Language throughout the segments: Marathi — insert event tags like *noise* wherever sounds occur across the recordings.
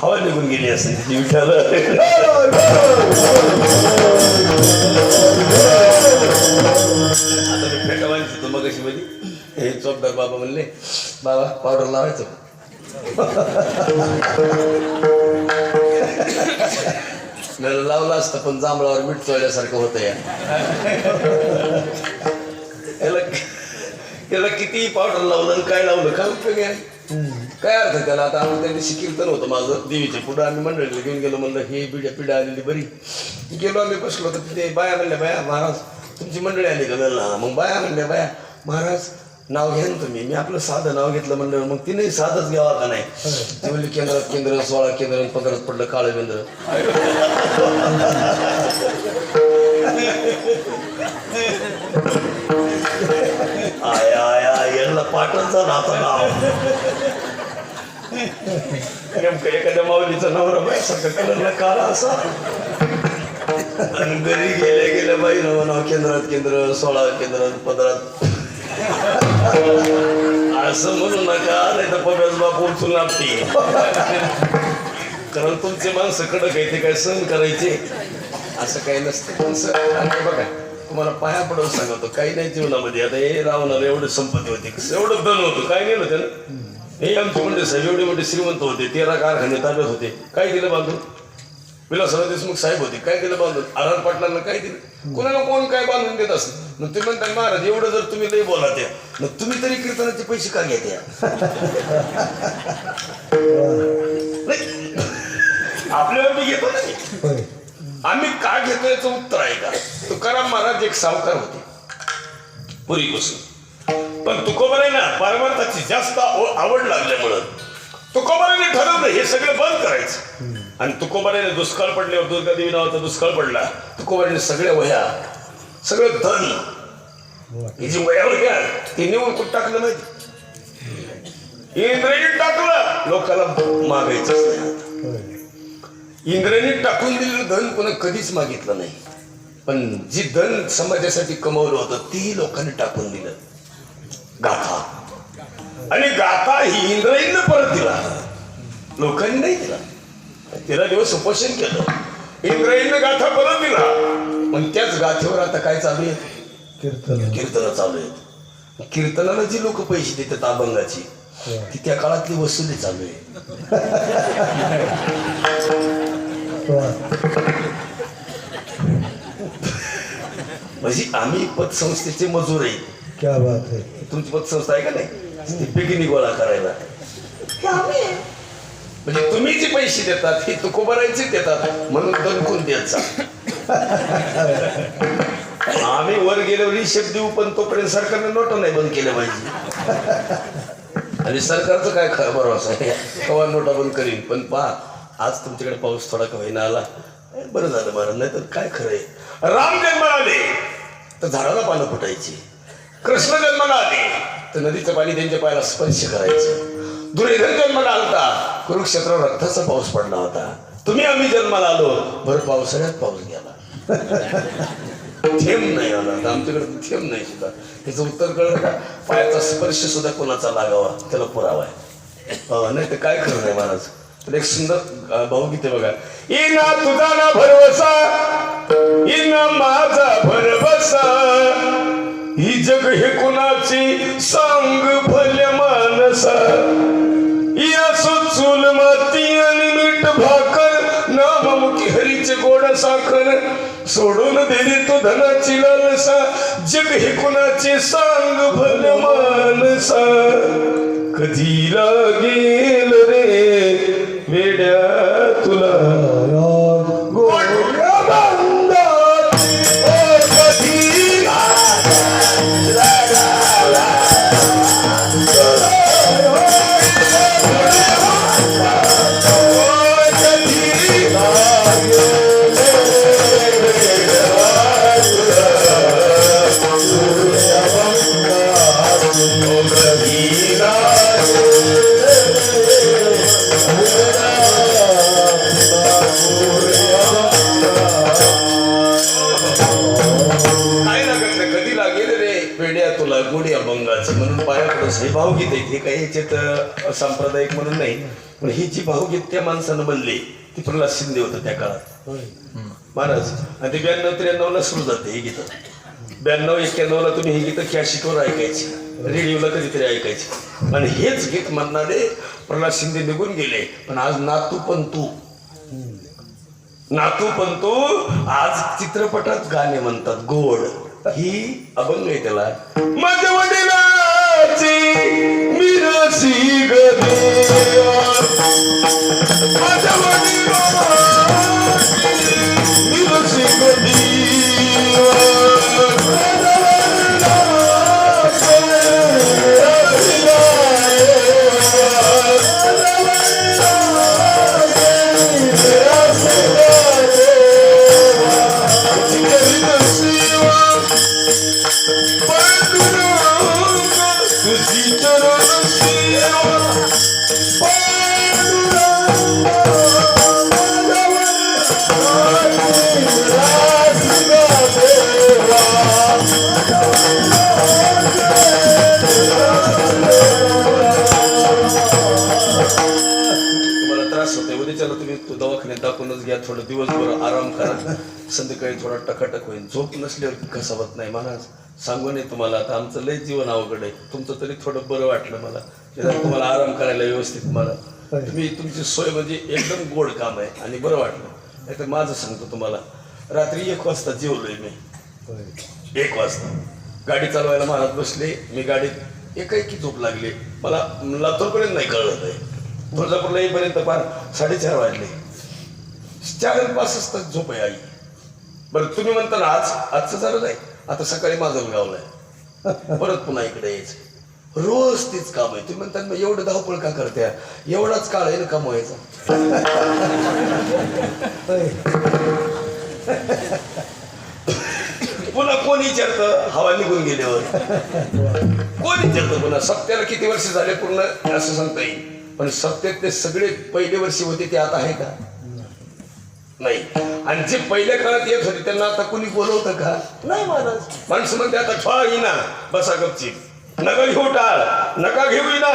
हवा निघून गेली असेल तिची आता मी फेटा वाजतो मग अशी मध्ये हे चौकदार बाबा म्हणले बाबा पावडर लावायचं लावलं असतं पण जांभळावर मीठ चोळल्यासारखं होतं या याला याला किती पावडर लावलं आणि काय लावलं काय उपयोग आहे काय अर्थ त्याला? आता आम्ही त्या दिवशी कीर्तन होतं माझं. देवीच्या पुढं आम्ही मंडळीला घेऊन गेलो म्हणलं हे पिढ्या पिढ्या आलेली बरी. गेलो आम्ही बसलो तर तिथे बाया म्हणल्या बाया महाराज तुमची मंडळी आली का? ना मग बाया म्हणल्या बाया महाराज नाव घ्या ना तुम्ही. मी आपलं साधं नाव घेतलं म्हणलं मग तिने साधंच घ्यावा का नाही? ती म्हणली केंद्रात केंद्र सोळा केंद्र पंधराच पंधरात पडलं काळं केंद्र. *laughs* पाटणचा नाता नाव. नेमकं एखाद्या माऊलीचं नवरा बाईसारखं कलरला काला असा. आणि घरी गेल्या गेल्या बाई नाव केंद्रात केंद्र सोळा केंद्रात पंधरात असं म्हणू नका नाही तर पगास बाप उचलून आपली. कारण तुमचे माणसं कडक आहे ते काय सहन करायचे. असं काही नसतं. पण सर बघा तुम्हाला पाया पडून सांगतो काही नाही जीवनामध्ये. आता हे रावणाला एवढं संपत्ती होती एवढं धन होतं. काय नेलं त्यानं? हे आमचे म्हणजे साहेब एवढे मोठे श्रीमंत होते तेरा कारखाने ताब्यात होते. काय दिलं बांधून? विलासराव देशमुख साहेब होते काय दिलं बांधून? आरार पाटलांना काय दिलं? कोणाला कोण काय बांधून देत असत मग ते म्हणतात महाराज एवढं जर तुम्ही लई बोला त्या मग तुम्ही तरी कीर्तनाचे पैसे का घेत्या आपल्याला मी घेतो नाही आम्ही काय घेतोय याचं उत्तर आहे का? तुकाराम महाराज एक सावकार होते. पूर्वीपासून. पण तुकोबाराय ना परमार्थाची जास्त आवड लागल्यामुळं तुकोबाराने ठरवलं हे सगळं बंद करायचं. आणि तुकोबाऱ्याने दुष्काळ पडल्यावर दुर्गा देवी नावाचा दुष्काळ पडला. तुकोबाराने सगळ्या वह्या सगळं धन ही जी वह्या घ्या ते नेऊन कुठं टाकलं नाही इंद्रजीत टाकलं. लोकाला मागायचं इंद्राने टाकून दिलेलं धन कोणा कधीच मागितलं नाही. पण जी धन समाजासाठी कमवलं होतं तीही लोकांनी टाकून दिलं. गाथा. आणि गाथा ही इंद्रायणीनं परत दिला. लोकांनी नाही दिला. तिला दिवस उपोषण केलं. इंद्रायणीनं गाथा परत दिला. पण त्याच गाथेवर आता काय चालू आहे? कीर्तन. कीर्तनं चालू आहेत कीर्तनाला जी लोक पैसे देतात अभंगाची ती त्या काळातली वसुली चालू आहे. म्हणजे आम्ही पतसंस्थेचे मजूर आहे. क्या बात है. तुमची पतसंस्था आहे का नाही? ती पिगिनी गोळा करायला. आम्ही आहे. म्हणजे तुम्ही जे पैसे देतात हे तुकोबरायचे देतात म्हणून दणकून द्यायचा आम्ही वर गेल्यावर हिशेब देऊ पण तोपर्यंत सरकारने नोट नाही बंद केल्या पाहिजे. आणि सरकारचं काय खरं भरोसा आहे? कवा नोटा बंद करीन? पण पहा आज तुमच्याकडे पाऊस थोडा कमी आला. बरं झालं महाराज नाही तर काय खरं आहे? राम जन्माला आले तर झाडाला पानं फुटायची. कृष्ण जन्माला आले तर नदीचं पाणी त्यांच्या पायाला स्पर्श करायचं. दुर्योधन जन्माला आलता. कुरुक्षेत्रावर रक्ताचा पाऊस पडला होता. तुम्ही आम्ही जन्माला आलो. भर पावसाळ्यात पाऊस गेला. थेंब नाही आला. आमच्याकडे थेंब नाही सुद्धा. त्याचं उत्तर कळलं का? पायाचा स्पर्श सुद्धा कोणाचा लागावा? त्याला पुरावा आहे. नाही तर काय खरं नाही महाराज? तर एक सुंदर अं, भावगीत आहे बघा इना तुझा ना भरवसा इना माझा भरवसा ही जग हे कुणाची सांग भल्या मानसा या चूल माती आणि मीठ भाकर नाममुखी हरीचे गोड साखर सोडून दिली तू धनाची लालसा जग हे कुणाचे सांग भले मानसा कधी लागेल रे রসুল্লাহ हे काही याच्यात सांप्रदायिक म्हणून नाही पण ही जी भावगीत त्या माणसानं बनली ती प्रल्हाद शिंदे होतं त्या काळात. महाराज आणि ते ब्याण्णव त्र्याण्णवला सुरू जाते ही गीतं. ब्याण्णव एक्क्याण्णवला तुम्ही ही गीतं कॅशिटवर ऐकायची रेडिओला कधीतरी ऐकायची. आणि हेच गीत म्हणणारे प्रल्हाद शिंदे निघून गेले पण आज नातू पण तू. नातू पण तू आज चित्रपटात गाणे म्हणतात गोड. ही अभंग आहे त्याला. दवाखान्यात थोडं दिवसभर आराम करा. संध्याकाळी थोडा टकाटक होईल झोप नसल्यावर घसावत नाही. महाराज सांगू नाही तुम्हाला. आता आमचं लय जीवन अवघड आहे. तुमचं तरी थोडं बरं वाटलं मला. निदान तुम्हाला आराम करायला व्यवस्थित मला. तुम्ही तुमची सोय म्हणजे एकदम गोड काम आहे आणि बरं वाटलं. नाही तर माझं सांगतो तुम्हाला. रात्री एक वाजता जेवलोय मी. एक वाजता. गाडी चालवायला महाराज बसले. मी गाडीत एकाएकी झोप लागली. मला लातूरपर्यंत नाही कळलं आहे तुळजापूरला येईपर्यंत फार साडेचार वाजले. चार पासच पाच झोप आहे आई. बरं तुम्ही म्हणता ना आज आजचं झालं नाही. आता सकाळी माझं गावलंय परत पुन्हा इकडे यायचं. रोज तीच काम आहे. तुम्ही म्हणता मग एवढं धावपळ का करत्या? एवढाच काळ आहे ना कमवायचा. पुन्हा कोण विचारतं? हवा निघून गेल्यावर. कोण विचारतं पुन्हा? सत्याला किती वर्ष झाले पूर्ण? असं सांगता येईल. पण सत्यातले सगळे पहिले वर्षी होते ते आता आहे का? नाही. आणि जे पहिल्या काळात येत होते त्यांना आता कोणी बोलवतं का? नाही महाराज. माणसं म्हणते आता ठोळा येईना बसा गपची नका घेऊ टाळ नका घेऊ ना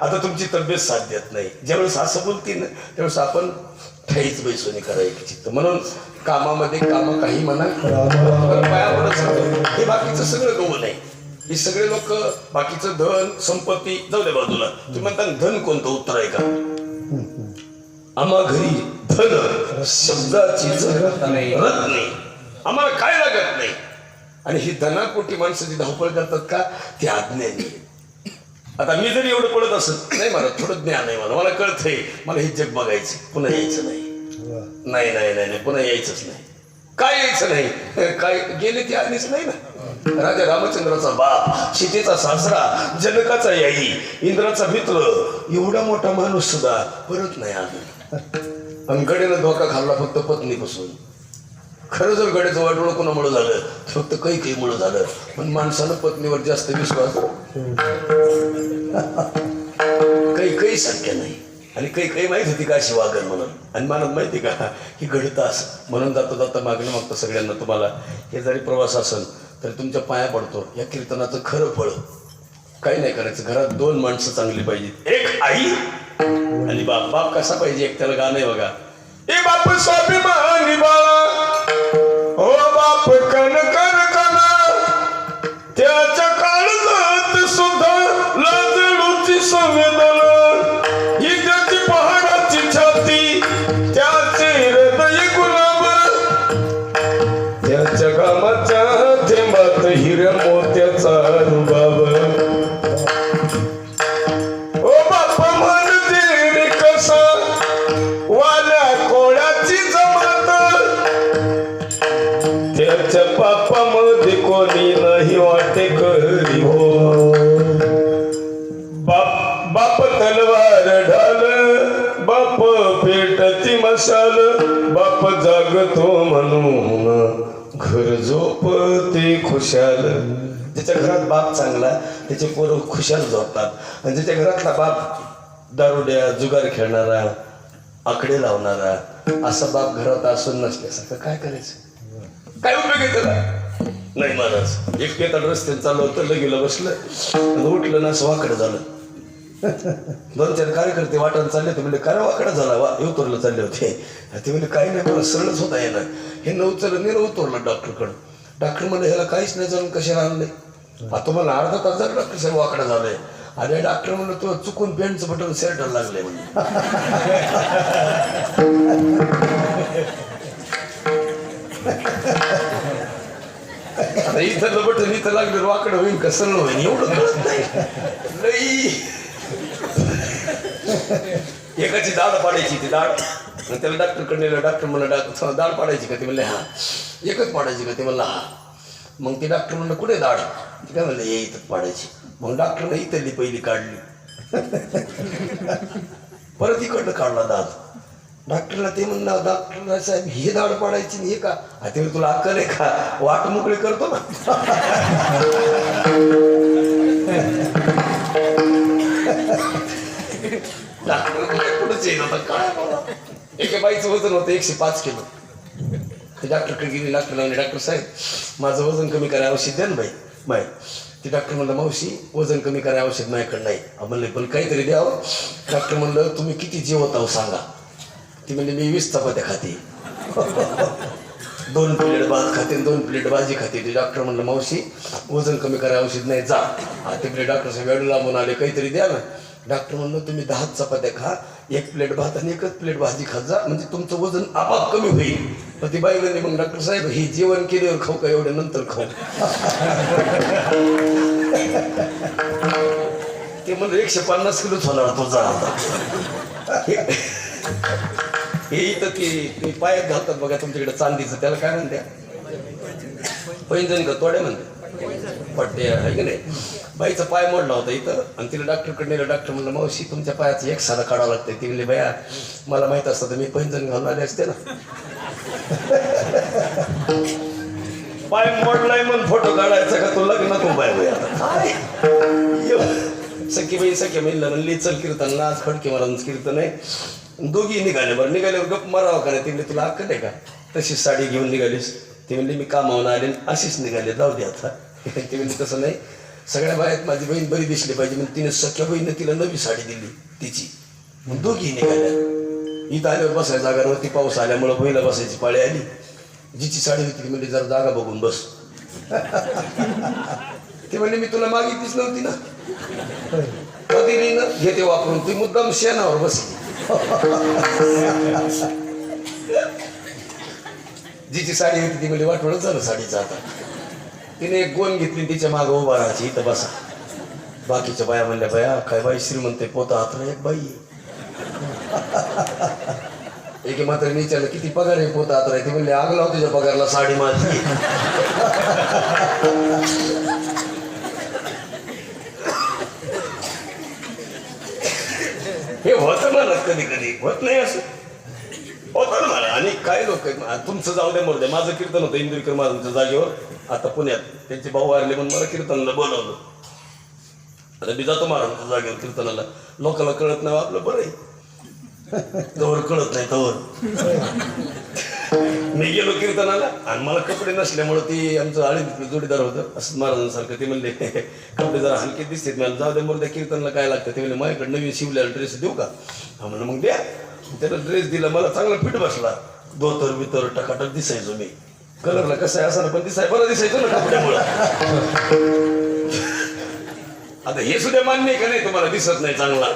आता तुमची तब्येत साथ देत नाही. ज्यावेळेस असं बोलतील ना त्यावेळेस आपण ठेच बैसोनी करायची चित्त. म्हणून कामामध्ये काम काही म्हणा हे बाकीचं सगळं गवं आहे. हे सगळे लोक बाकीचं धन संपत्ती जाऊ दे बाजूला. तुम्ही म्हणता धन कोणतं? उत्तर आहे का? आम्हा घरी धन शब्दाची जरत नाही. आम्हाला काय लागत नाही? आणि ही धनापोटी माणसं जी धावपळ करतात का ती अज्ञानी आता मी जरी एवढं पडत असत नाही मला थोडं ज्ञान आहे मला. मला कळतंय मला हे जग बघायचं पुन्हा यायचं नाही. नाही नाही नाही नाही पुन्हा यायचंच नाही. काय यायचं नाही? काय गेले ते आधीच नाही ना? राजा रामचंद्राचा बाप सीतेचा सासरा जनकाचा याई इंद्राचा मित्र एवढा मोठा माणूस सुद्धा परत नाही आला. *laughs* आणि गड्यानं धोका खाल्ला फक्त पत्नीपासून. खरं जर गड्याचं वाटोळं कोणामुळे झालं फक्त काही काही मुळे झालं. पण माणसानं पत्नीवर जास्त विश्वास. *laughs* काही काही शक्य नाही. आणि काही काही माहीत होती का अशी वागण म्हणून? आणि मला माहिती का? की घडतं म्हणून जाता जाता मागणं मागतं सगळ्यांना तुम्हाला. हे जरी प्रवास असेल तरी तुमच्या पाया पडतो. या कीर्तनाचं खरं फळ. काही नाही करायचं. घरात दोन माणसं चांगली पाहिजेत. एक आई आणि बाप बाप कसा पाहिजे? एक त्याला गाणं आहे बघा. ए बाप स्वाभिमानी तो म्हणून घर झोपते खुशाल. त्याच्या घरात बाप चांगला त्याचे पोरं खुशाल झोपतात. आणि त्याच्या घरातला बाप दारुड्या जुगार खेळणारा आकडे लावणारा असा बाप घरात असून नसल्यासारखं काय करायचं? काय उपयोग आहे त्याला? नाही महाराज एक पेताड रस्त्यात चालू होतं लगेला बसलं उठलं ना वाकडं झालं. दोन चार कार्यकर्ते वाटायला चालले होते. म्हणजे काय वाकडा झाला वा. हे चालले होते. ते म्हणजे काही नाही मला सरळच होता येणार. हे न उचललं नाही उतरलं डॉक्टरकडं. डॉक्टर म्हणलं ह्याला काहीच नाही जाणून कशाला आणलंय? आता मला अर्धा तास झाला डॉक्टर साहेब वाकडा झालाय. आणि डॉक्टर म्हणलं तो चुकून पेंटचं बटन सेरटायला लागले म्हणजे इथं बटन इथं लागलं वाकडं होईल का सरळ होईल एवढं कळत नाही. लई एकाची दाढ पाडायची ती दाढ. आणि त्याला डॉक्टरकडे नेलं डॉक्टर म्हणलं डॉक्टर दाढ पाडायची का? ते म्हणले हा. एकच पाडायची का? ते म्हणलं हा. मग ते डॉक्टर म्हणलं कुठे दाढ? ते काय म्हणलं ये इथं पाडायची. मग डॉक्टरनं इथली पहिली काढली. परत इकडनं काढला दात डॉक्टरला ते म्हणलं डॉक्टरला साहेब हे दाढ पाडायची नाही का? आता ते तुला अक्कल आहे का? वाट मोकळी करतो ना. *laughs* एका बाईचं वजन होतं एकशे पाच किलो ते डॉक्टरकडे गेली डॉक्टरला म्हणले डॉक्टर साहेब माझं वजन कमी करायला औषध द्या ना बाई बाई ते डॉक्टर म्हणलं मावशी वजन कमी करायला औषध माझ्याकडे नाही म्हणलं पण काहीतरी द्यावं डॉक्टर म्हणलं तुम्ही किती जेवत आहो सांगा ती म्हणले मी वीस चपात्या खाते दोन प्लेट भात खाते दोन प्लेट भाजी खाते ते डॉक्टर म्हणलं मावशी वजन कमी करायला औषध नाही जा तिकडे ते डॉक्टर साहेब वेळ लांबून आले काहीतरी द्या ना. डॉक्टर म्हणलं तुम्ही दहा चपात्या खा एक प्लेट भात आणि एकच प्लेट भाजी खात जा म्हणजे तुमचं वजन आपाप कमी होईल. तर ती बाई म्हणली मग डॉक्टर साहेब हे जेवण केल्यावर खाऊ का एवढ्या नंतर खाऊ? *laughs* ते म्हणलं एकशे पन्नास किलोच होणार तुझा आता. हे इथं ते पायात घालतात बघा तुमच्याकडे चांदीचं त्याला काय म्हणते पैंजण का तोड्या म्हणते पट्टे आहे की नाही? बाईचा पाय मोडला होता इथं आणि तिला डॉक्टरकडे नेलं. डॉक्टर म्हणलं मावशी तुमच्या पायाचं एक साधा काढावं लागतंय. ती म्हणली बया मला माहीत असतं तर मी पैंजण घालून आले असते ना. *laughs* पाय मोडलाय म्हणून फोटो काढायचा का तो? बया. काय? एव- सखी बाई सखी म्हणलं म्हणली चल कीर्तन आज खडके महाराज कीर्तन आहे. दोघी निघाले बरं. निघाल्यावर गप मारावं का नाही? ते म्हणले तुला अक्कल आहे का? तशीच साडी घेऊन निघालीस. ते म्हणले मी कामावून आले अशीच निघाले. जाऊ दे आता. ते म्हणजे तसं नाही. सगळ्या बायात माझी बहीण बरी दिसली पाहिजे म्हणजे तिने सख्या बहिणीने तिला नवी साडी दिली तिची. मग दोघी निघाल्या. इथं आल्यावर बसायला जागावरती पाऊस आल्यामुळं बहिणीला बसायची पाळी आली. जिची साडी होती ती म्हणली जरा जागा बघून बस. *laughs* ते म्हणले मी तुला मागितलीच नव्हती ना. कधी नाही ना घेते वापरून ती मुद्दाम शेणावर बसली. *laughs* जिची साडी होती ती म्हणजे वाटवळच झालं साडीचा आता. तिने एक गोन घेतली तिच्यामागे उभा राहायची. इथं बसा. बाकीच्या बाया म्हणल्या बाया काय बाई श्रीमंत आहे, पोता हात एक बाई. *laughs* एके मात्र विचारलं किती पगार आहे पोता हात ती म्हणले आग लाव तुझ्या पगारला साडी माझी. *laughs* हे होत मला कधी कधी. होत नाही असं. होतं ना मला आणि काय लोक तुमचं जाऊ द्या मोर द्या माझं कीर्तन होतं इंदुरकर महाराजांच्या जागेवर. आता पुण्यात त्यांचे भाऊ वारले म्हणून मला कीर्तनाला बोलावलं. आता मी जातो महाराजांच्या जागेवर कीर्तनाला. लोकांना कळत नाही हो आपलं बरं आहे. तवर कळत नाही तवर. मी गेलो कीर्तनाला आणि मला कपडे नसल्यामुळे ती आमचं आळी जोडीदार होतं. असं महाराजांसारखं ते म्हणले कपडे जरा हलके दिसते मला जाऊ दे मग त्या कीर्तनला काय लागतं? ते म्हणले माझ्याकडे नवीन शिवलेला ड्रेस देऊ का? हा म्हणलं मग द्या. त्याला ड्रेस दिला मला चांगला फिट बसला. धोतर बितर टकाटक दिसायचो मी. कलरला कसं आहे असं पण दिसाय साहेबाला दिसायचो ना कपड्यामुळं आता हे सुद्धा मान्य आहे का नाही? तुम्हाला दिसत नाही चांगला.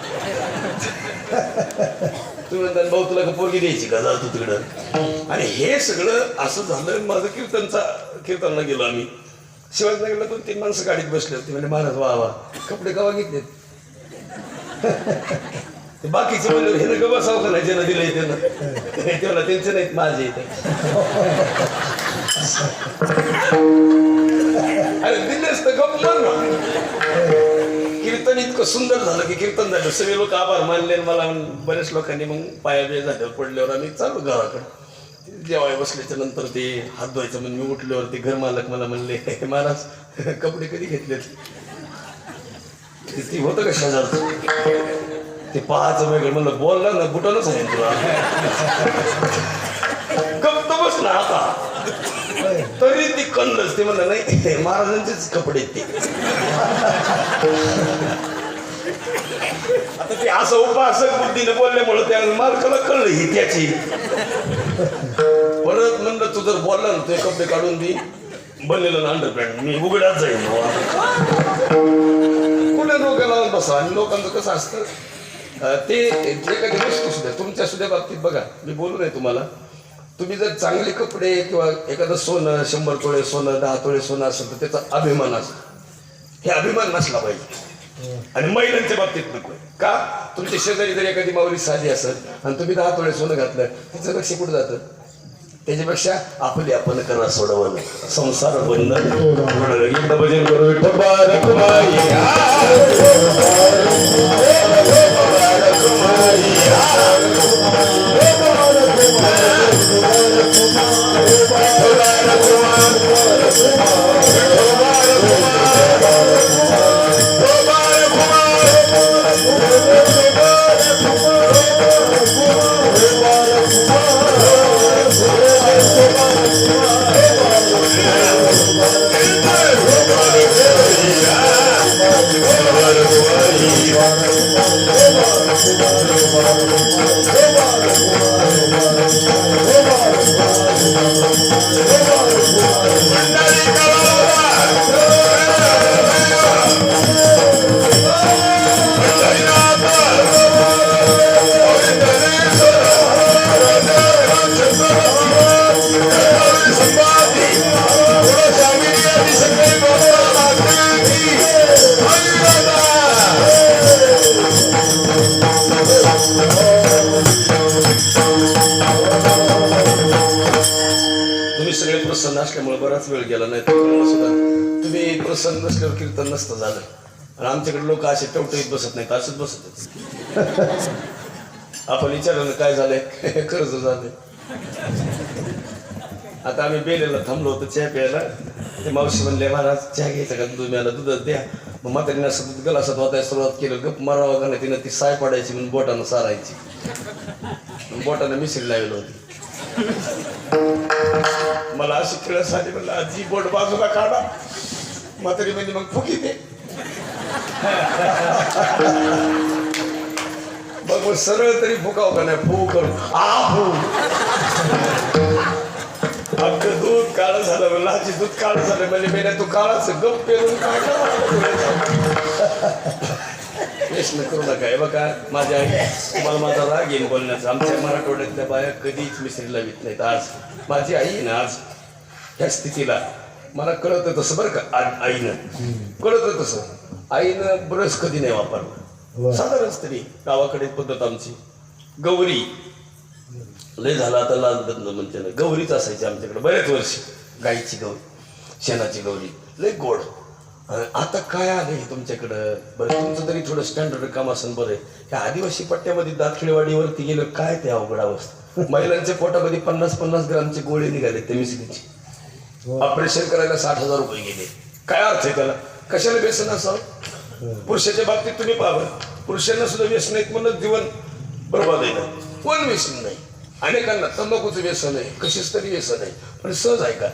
तुम्ही म्हणता भाऊ तुला का पोरगी द्यायची का? जा तू तिकडं. आणि हे सगळं असं झालं माझं कीर्तनचा कीर्तनला गेलो आम्ही. शिवाजीनगरला दोन तीन माणसं गाडीत बसले होते म्हणजे महाराज वा वा कपडे कवा घेतलेत? बाकीचे म्हणजे हे नका बसावं का नाही? ज्यानं दिलंय त्यानं. *laughs* त्याला त्यांचे नाहीत माझे. अरे दिलेस तर गप कीर्तन इतकं सुंदर झालं की कीर्तन झालं. सगळे लोक आभार मानले आणि मला बरेच लोकांनी मग पाया झाल्यावर पडल्यावर आम्ही चालू गावाकडे. जेवाय बसल्याच्या नंतर ते हात धुवायचं म्हणून मी उठल्यावर ते घर मालक मला म्हणले "हे महाराज कपडे कधी घेतलेत? ती होतं का शेजारचं? ते पाहायचं वेगळं म्हणलं बोलला ना बुटानच आहे तुला. गप्त बस ना आता. तरी ती कण ते म्हणलं नाही महाराजांचेच कपडे आहेत ते. आता ते असं उपासक बुद्धीने बोलल्यामुळे त्या मालकाला कळलं ही त्याची. परत म्हणलं तू जर बोलला ना ते कपडे काढून दे. बनलेलं अंडरपॅन्ट मी उघडाच जाईल कुठे डोक्या लावून बसा? आणि लोकांचं कसं असतं? ते जे काही वस्तू सुद्धा तुमच्या सुद्धा बाबतीत बघा. मी बोलू नाही तुम्हाला. तुम्ही जर चांगले कपडे किंवा एखादं सोनं शंभर तोळे सोनं दहा तोळे सोनं असेल तर त्याचा अभिमान असतो हे अभिमान नसला पाहिजे. आणि महिलांच्या बाबतीत नको. का? तुमच्या शेजारी जर एखादी माऊली साधी असेल आणि तुम्ही दहा तोळे सोनं घातलं त्याचं लक्ष कुठं जातं? त्याच्यापेक्षा आपली आपण करा सोडवलं संसार बंधन एकदा भजन करू विठ्ठल तुम्ही सगळे प्रसन्न असल्यामुळे बराच वेळ गेला नाही सुद्धा. तुम्ही प्रसन्न नसल्यावर कीर्तन नसतं झालं. आणि आमच्याकडे लोक असे टवटवीत बसत नाहीत असंच बसत आपण विचारलं काय झालंय? *laughs* कर्ज झालंय. आता आम्ही बेलेला थांबलो होतो चहा प्यायला. ते मावशी म्हणले महाराज चहा घ्यायचा का? तुम्ही आला दूधच द्या. मग म्हातारीने असं दूध गलासात वाटायला सुरुवात केलं. गप मारावा का नाही तिनं ती साय पडायची म्हणून बोटानं सारायची. मग बोटानं मिसरी लावली होती. मला अशी खेळ साधी म्हणलं आजी बोट बाजूला काढा. म्हातारी म्हणजे मग फुकी दे. बघ मग सरळ तरी फुकाव का नाही? फू करून आ फू अगं दूध काळ झालं आजी दूध काळ झालं म्हणजे मेल्या तू काळाच गप पेरून काय प्रश्न करू नका. हे बघा माझ्या आई तुम्हाला माझा राग येईन बोलण्याचा. आमच्या मराठवाड्यातल्या बाया कधीच मिसरी लावित नाहीत आज. माझी आई ना आज ह्या स्थितीला. मला कळतं तसं बरं का आईनं. कळतं तसं. आईनं ब्रश कधी नाही वापरला. साधारण तरी गावाकडे पद्धत आमची. गौरी. लय झाला आता लाल बंद म्हणते ना. गौरीच असायची आमच्याकडे बरेच वर्ष. गाईची गौरी शेणाची गौरी. लय गोड. आता काय आलं हे तुमच्याकडं? बरं तुमचं तरी थोडं स्टँडर्ड काम असेल बरं. ह्या आदिवासी पट्ट्यामध्ये दातखिळवाडीवरती गेलं काय ते अवघड अवस्था. महिलांच्या पोटामध्ये पन्नास पन्नास ग्रामचे गोळे निघाले ते मिसरीचे ऑपरेशन करायला साठ हजार रुपये गेले. काय अर्थ आहे त्याला? कशाला व्यसन असावं? पुरुषाच्या बाबतीत तुम्ही पाहावं पुरुषांना सुद्धा व्यसन आहेत म्हणून जीवन बरोबर आहे ना कोण व्यसन नाही? अनेकांना तंबाखूचं व्यसन आहे कशीच तरी व्यसन आहे. पण सहज आहे का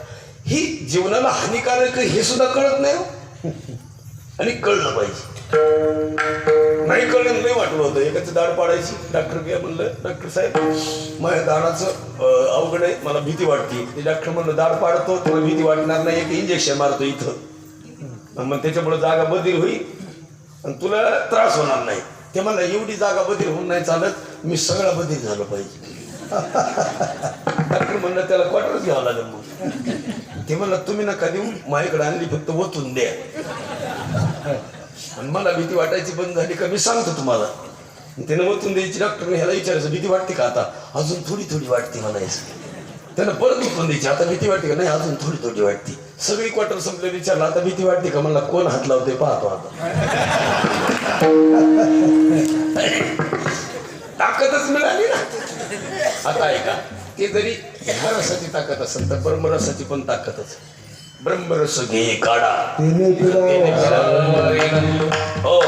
ही जीवनाला हानिकारक हे सुद्धा कळत नाही हो. आणि कळलं पाहिजे. नाही कळलं नाही वाटलं होतं. एकाचं दाढ पाडायची डॉक्टर काय म्हणलं डॉक्टर साहेब माझ्या दाढाचं अवघड आहे मला भीती वाटते. ते डॉक्टर म्हणलं दाढ पाडतो तुला भीती वाटणार नाही एक इंजेक्शन मारतो इथं. मग त्याच्यामुळे जागा बदल होईल आणि तुला त्रास होणार नाही. ते म्हणलं एवढी जागा बदल होऊन नाही चालत मी सगळा बदल झालं पाहिजे. डॉक्टर म्हणलं त्याला क्वार्टरच घ्यावं लागेल मग. ते म्हणलं तुम्ही नका देऊ माझ्याकडे आणली फक्त ओतून द्या. आणि मला भीती वाटायची बंद झाली का मी सांगतो तुम्हाला. त्यानं ओतून द्यायची डॉक्टरने ह्याला विचारायचं भीती वाटते का आता? अजून थोडी थोडी वाटते मला त्यानं परत ओतून द्यायची आता भीती वाटते का? नाही अजून थोडी थोडी वाटते. सगळी क्वार्टर संपले विचारलं आता भीती वाटते का? मला कोण हात लावते पाहतो आता. *laughs* ताकदच मिळाली ना. आता ऐका. ते जरी ह्या रसाची ताकद असेल तर ब्रह्मरसाची पण ताकदच. ब्रह्मरस घे काढा. हो.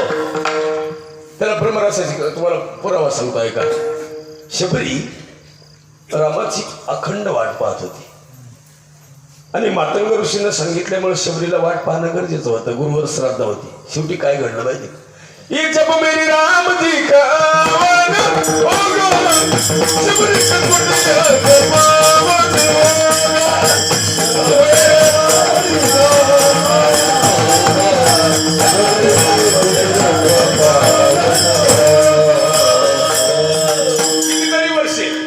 त्याला ब्रह्मरसाची तुम्हाला पुरावा सांगतो ऐका. शबरी रामाची अखंड वाट पाहत होती. आणि मातंग ऋषीनं सांगितल्यामुळे शबरीला वाट पाहणं गरजेचं होतं. गुरुवर श्राद्ध होती. शेवटी काय घडलं ये जब मेरी राम जी का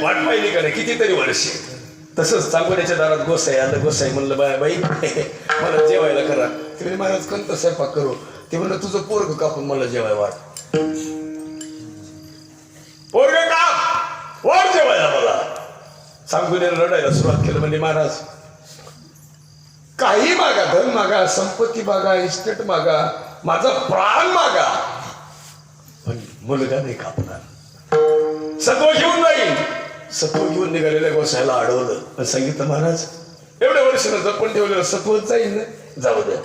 वाट कितीतरी तसंच चांगोड्याच्या दारात गोसाई आलं गोसाई म्हणलं बाय बाई मला जेवायला करा. ते महाराज कोणतं स्वयंपाक करू? ते म्हणलं तुझं पोरग कापून मला जेवाय वाट पोरग का पोर जेवायला मला सांगून रडायला सुरुवात केलं म्हणजे महाराज. काही मागा धन मागा संपत्ती मागा इस्टेट मागा माझा प्राण मागा. पण मुलगा नाही कापणार. सत्व घेऊन जाईल सत्व घेऊन निघालेल्या गोसायला अडवलं. पण सांगितलं महाराज एवढ्या वर्षानं जपून ठेवलेलं सत्व जाईल ना जाऊ द्या.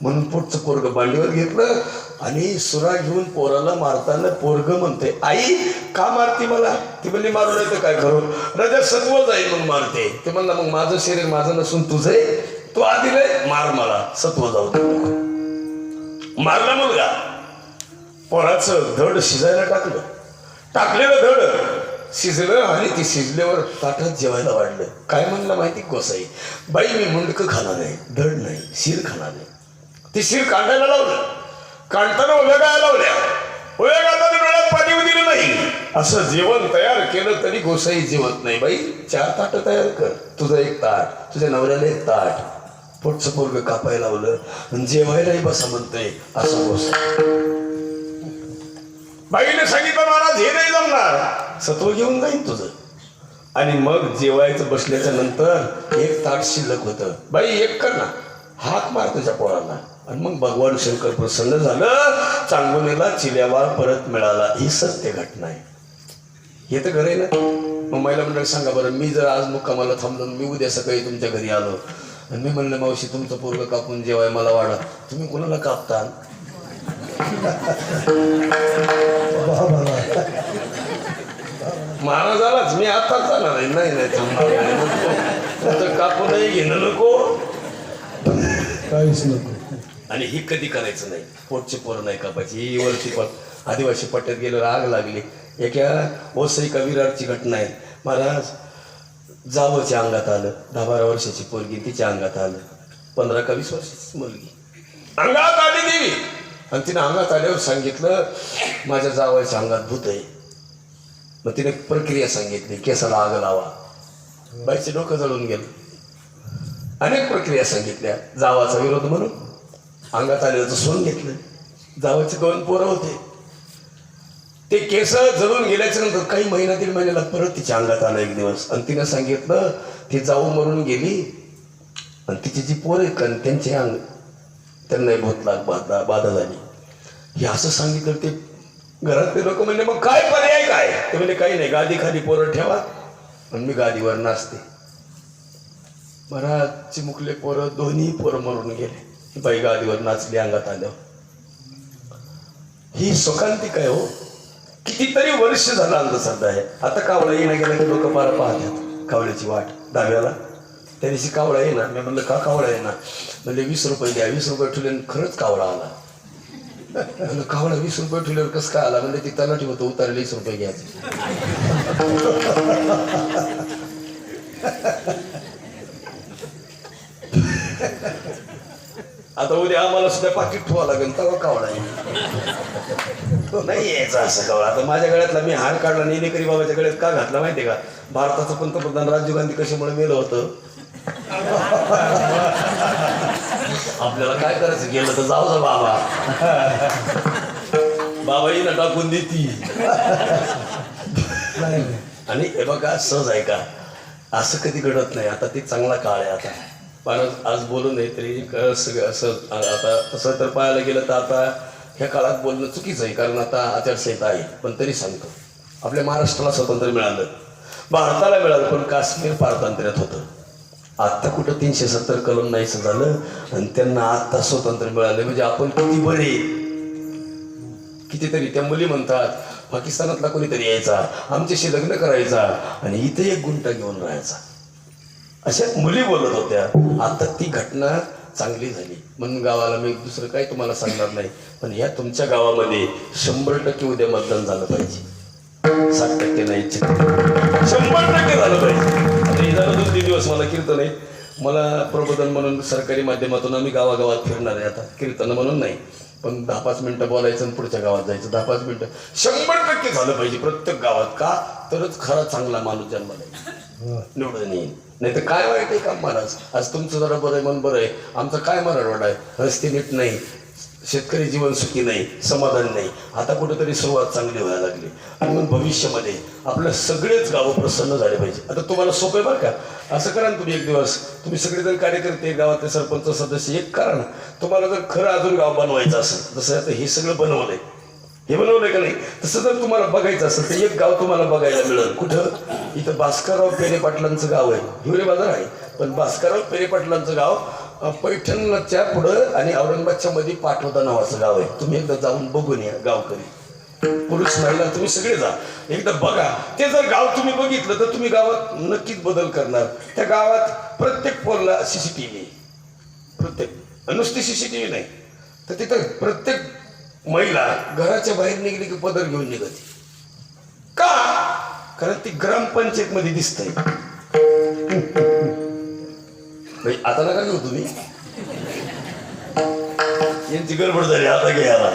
म्हणून पुढचं पोरग मांडीवर घेतलं. आणि सुरा घेऊन पोराला मारताना पोरग म्हणते आई का मारती मला? ती म्हणली मारू नाही तर काय करू? राजा सत्व जाईल म्हणून मारते. ते म्हणला मग माझं शरीर माझं नसून तुझं तो तू आधी मार मला सत्व जाऊ दे. मारला मुलगा. पोराचं धड शिजायला टाकलं. टाकलेलं धड शिजलं आणि ते शिजल्यावर ताटात जेवायला वाढलं. काय म्हणलं माहिती गोसाई? बाई मी मुंडकं खाणार नाही धड नाही शिर खाणार नाही. ती शिर काढायला लावलं. काढताना उभ्या काय लावल्या? उभ्या गाताना डोळ्यात पाणी दिलं नाही. असं जेवण तयार केलं तरी गोसाई जेवत नाही. बाई चार ताट तयार कर. तुझं एक ताट तुझ्या नवऱ्याला एक ताट. पोटचं पोरग कापायला लावलं जेवायलाही बसा म्हणतंय असं गोसाई. बाईने सांगितलं महाराज हे नाही जमणार. सत्व घेऊन जाईन तुझं. आणि मग जेवायचं बसल्याच्या नंतर एक ताट शिल्लक होतं. बाई एक कर ना. हाक मार तुझ्या पोरांना. आणि मग भगवान शंकर प्रसन्न झालं. चांगुनेला चिल्यावार परत मिळाला. ही सत्य घटना आहे. हे तर खरं आहे ना? मग महिला मंडळ सांगा बरं मी जर आज मुक्कामाला थांबलो मी उद्या सकाळी तुमच्या घरी आलो. आणि मी म्हणलं मावशी तुमचं पोरग कापून जेवाय मला वाढा. तुम्ही कोणाला कापता? महाराजालाच. मी आताच जाणार आहे. नाही नाही थांबणार नाही. नको. कापू नाही घेणं नको. काहीच नको. आणि ही कधी करायचं नाही? पोटची पोरं नाही कापायची ही वरची पण आदिवासी पट्ट्यात गेल्यावर आग लागली. एका ओसई कविराची घटना आहे. महाराज जावच्या अंगात आलं. दहा बारा वर्षाची पोरगी तिच्या अंगात आलं. पंधरा का वीस वर्षाची मुलगी. अंगात आली देवी आणि तिने अंगात आल्यावर सांगितलं माझ्या जावयाच्या अंगात भूत आहे. मग तिने प्रक्रिया सांगितली केसाला आग लावा. बाईचे डोकं जळून गेलं. अनेक प्रक्रिया सांगितल्या. जावाचा विरोध म्हणून अंगात आलेलं सोन सोडून घेतलं. जावाचे दोन पोरं होते. ते केस जळून गेल्याच्यानंतर काही महिना दीड महिन्याला परत तिच्या अंगात आलं एक दिवस. आणि तिनं सांगितलं ती जाऊ मरून गेली. आणि तिची जी पोरं आहेत का त्यांचे अंग त्यांनाही भूत लाग बाधा बाधा झाली. हे असं सांगितलं ते घरातले लोक म्हणले मग काय पर्याय काय? ते म्हणजे काही नाही गादी खाली पोरं ठेवा. आणि मी गादीवर नाचते. महाराज चिमुकले पोरं दोन्ही पोरं मरून गेले. बैगादीवर बाई गादीवर नाचली अंगात आल्यावर. ही सुखांतिक आहे हो. कितीतरी वर्ष झालं अंधश्रद्धा आहे. आता कावळा येणं गेलं की लोक पारा पाहतात. कावळ्याची वाट. डाव्याला त्या दिवशी कावळा येणार. मी म्हणलं का कावळा येणार? म्हणजे वीस रुपये द्या. वीस रुपये ठेवले खरंच कावळा आला. म्हणलं कावळा वीस रुपये ठेवल्यावर कसं काय आला? म्हणजे ती तलाठी होतं उतारले वीस रुपये घ्यायचे. आता उद्या आम्हाला सुद्धा पाकिट ठेवा लागेल तवा कावळा येईल नाही यायचं असं कावळा आता माझ्या गळ्यातला मी हार काढला नेनेकरी बाबाच्या गळ्यात का घातला माहितीये का? भारताचं पंतप्रधान राजीव गांधी कशामुळे मेलं होतं? आपल्याला काय करायचं? गेलं तर जाऊ जा बाबा. बाबा येईन टाकून देती. नाही नाही. आणि हे बघा सहज आहे का असं कधी घडत नाही. आता ते चांगला काळ आहे आता. पण आज बोलू नये तरी क- सगळं. असं आता तसं तर पाहायला गेलं तर आता ह्या काळात बोलणं चुकीचं आहे कारण आता आचारसंहिता आहे. पण तरी सांगतो आपल्या महाराष्ट्राला स्वातंत्र्य मिळालं. भारताला मिळालं पण काश्मीर पारतंत्र्यात होतं. आत्ता कुठं तीनशे सत्तर कलम नाहीसं झालं आणि त्यांना आत्ता स्वातंत्र्य मिळालं. म्हणजे आपण किती बरे? कितीतरी. त्या मुली म्हणतात पाकिस्तानातला कोणीतरी यायचा आमच्याशी लग्न करायचा आणि इथे एक गुंटा घेऊन राहायचा. अशा मुली बोलत होत्या. आता ती घटना चांगली झाली. म्हणून गावाला मी दुसरं काही तुम्हाला सांगणार नाही. पण ह्या तुमच्या गावामध्ये शंभर टक्के उद्या मतदान झालं पाहिजे. साठ टक्के नाही शंभर टक्के झालं पाहिजे. आता हे झालं दोन तीन दिवस मला कीर्तन आहे. मला प्रबोधन म्हणून सरकारी माध्यमातून आम्ही गावागावात फिरणार आहे आता. कीर्तन म्हणून नाही. पण दहा पाच मिनिटं बोलायचं आणि पुढच्या गावात जायचं. दहा पाच मिनिटं. शंभर टक्के झालं पाहिजे प्रत्येक गावात. का? तरच खरा चांगला माणूस जन्माला येईल. निवडून येईल. नाही तर काय वाईट आहे का महाराज आज तुमचं जरा बरं आहे मन बरं आहे. आमचं काय मराठवाडा आहे? रस्ते नीट नाही. शेतकरी जीवन सुखी नाही. समाधान नाही. आता कुठेतरी सुरुवात चांगली व्हायला लागली. आणि मग भविष्यामध्ये आपलं सगळेच गावं प्रसन्न झाले पाहिजे. आता तुम्हाला सोपं आहे बरं का? असं करा ना तुम्ही एक दिवस. तुम्ही सगळेजण कार्यकर्ते गावातले सरपंच सदस्य एक करा ना. तुम्हाला जर खरं अजून गाव बनवायचं असेल जसं आता हे सगळं बनवलं आहे हे बनवलंय का नाही? तसं जर तुम्हाला बघायचं असेल तर एक गाव तुम्हाला बघायला मिळेल. कुठं? इथं भास्करराव पेरे पाटलांचं गाव आहे. हिवरे बाजार आहे. पण भास्करराव पेरे पाटलांचं गाव पैठणच्या पुढं आणि औरंगाबादच्या मध्ये पाठवता नावाचं गाव आहे. तुम्ही एकदा जाऊन बघून या गावकरी. पुरुष महिला तुम्ही सगळे जा. एकदा बघा. ते जर गाव तुम्ही बघितलं तर तुम्ही गावात नक्कीच बदल करणार. त्या गावात प्रत्येक पोरला सीसीटीव्ही प्रत्येक. नुसती सीसीटीव्ही नाही. तर तिथं प्रत्येक महिला. घराच्या बाहेर निघली की पदर घेऊन निघते. का? कारण ती ग्रामपंचायत मध्ये दिसतंय आता नका घेऊ तुम्ही. यांची गडबड झाली आता घ्यायला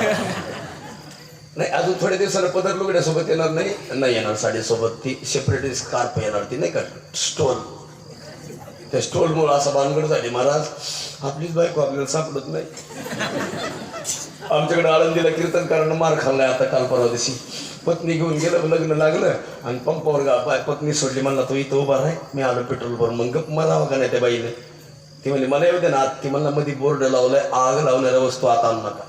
नाही अजून थोड्या दिवसाला पदर लुगड्यासोबत येणार नाही नाही येणार साडीसोबत ती सेपरेट स्कार्फ येणार ती नाही का? स्टोल. त्या स्टोलमुळे असं भानगड झाली महाराज. आपलीच बायको आपल्याला सापडत नाही. आमच्याकडे आळंदीला कीर्तनकारांना मार खाल्लाय आता काल परवा दिवशी. पत्नी घेऊन गेलं लग्न लागलं आणि पंपावर गा बाय पत्नी सोडली. म्हणला तो इथं उभा राहाय मी आलो पेट्रोल भरून. मग गप मला का नाही त्या बाईने. ती म्हणली मला येऊ दे ना ती म्हणला मध्ये बोर्ड लावलाय आग लावणाऱ्या वस्तू आता आणू नका.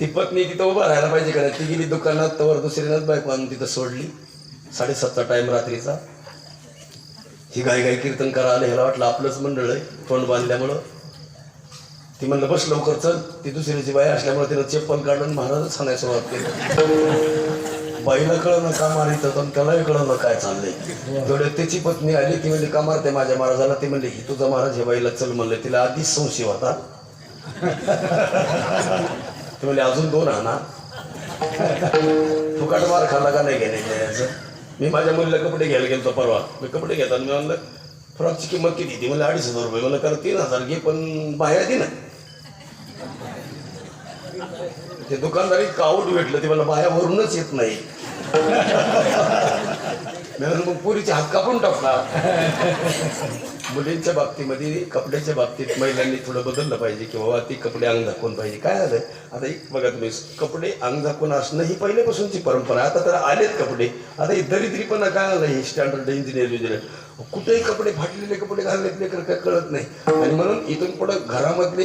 ती पत्नी तिथं उभा राहायला पाहिजे का नाही? ती गेली दुकानात तवर दुसरीनंच बायको आणून तिथं सोडली. साडेसातचा टाईम रात्रीचा. ही गाय गाय कीर्तन करा आले ह्याला वाटलं आपलंच मंडळ आहे. तोंड बांधल्यामुळं. ती म्हणलं बस लवकर चल. ती दुसरीची बाई असल्यामुळे तिला चप्पल काढून महाराजच सांगायचं सुरुवात केली. बाईला कळलं का मारित पण त्यालाही कळलं काय चाललंय. थोड्या त्याची पत्नी आली ती म्हणजे का मारते माझ्या महाराजाला? ती म्हणली ही तुझा महाराज हे बाईला चल म्हणलं तिला आधीच संशय होता. *laughs* ती म्हणले अजून दोन आणा. फुकाट मार खाल्ला का नाही घेण्याचं मी माझ्या मुलीला कपडे घ्यायला गेलो परवा. मी कपडे घेताना मी म्हणलं फ्रॉकची किंमत किती? ती म्हणलं अडीच हजार रुपये. म्हणलं कारण तीन हजार घे पण बाहेर दे ना. ते दुकानदारी काऊट भेटलं ते मला बायावरूनच येत नाही. मग पुरीचे हात कापून टाकला मुलींच्या बाबतीमध्ये कपड्याच्या बाबतीत महिलांनी थोडं बदललं पाहिजे की बाबा ती कपडे अंग झाकून पाहिजे. काय झालं? आता एक बघा तुम्ही कपडे अंग झाकून असणं ही पहिल्यापासूनची परंपरा आता तर आलेत कपडे. आता ही दरिद्रीपणा काय आलं? ही स्टँडर्ड इंजिनियर इंजिनियर कुठेही कपडे फाटलेले कपडे घालले काय कळत नाही. आणि म्हणून इथून पुढं घरामधले